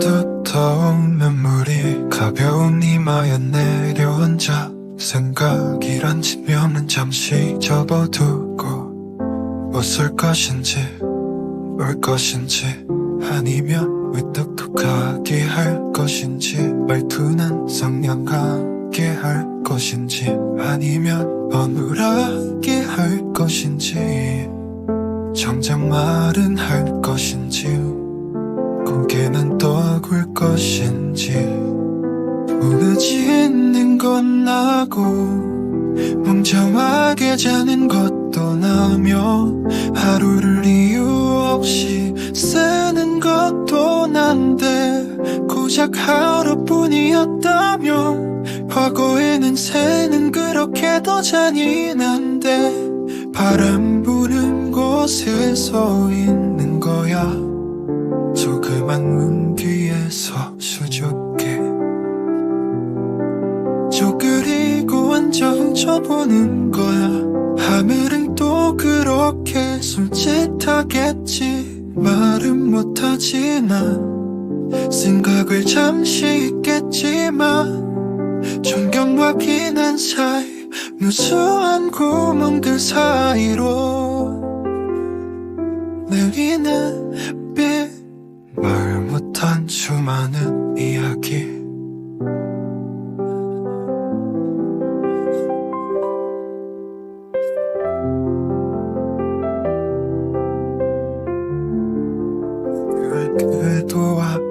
두터운 눈물이 가벼운 이마에 내려앉아 생각이란 지면은 잠시 접어두고 웃을 것인지 울 것인지 아니면 왜 똑똑하게 할 것인지 말투는 상냥하게 할 것인지 아니면 어눌하게 할 것인지 정작 말은 할 것인지 고개는 떠굴 것인지 우느지는 건 나고 멍청하게 자는 것도 나며 하루를 이유 없이 쓰는 것도 난데 고작 하루뿐이었다면 과거에는 새는 그렇게도 잔인한데 바람 부는 곳에 서 있는 거야. 조그만 문 뒤에서 수줍게 쪼그리고 앉아 훔쳐보는 거야. 하늘은 또 그렇게 손짓하겠지. 말은 못하지만 생각을 잠시 있겠지만 존경과 비난 사이 무수한 구멍들 사이로 내 위는 빛말 못한 수많은 이야기. 그래도 앞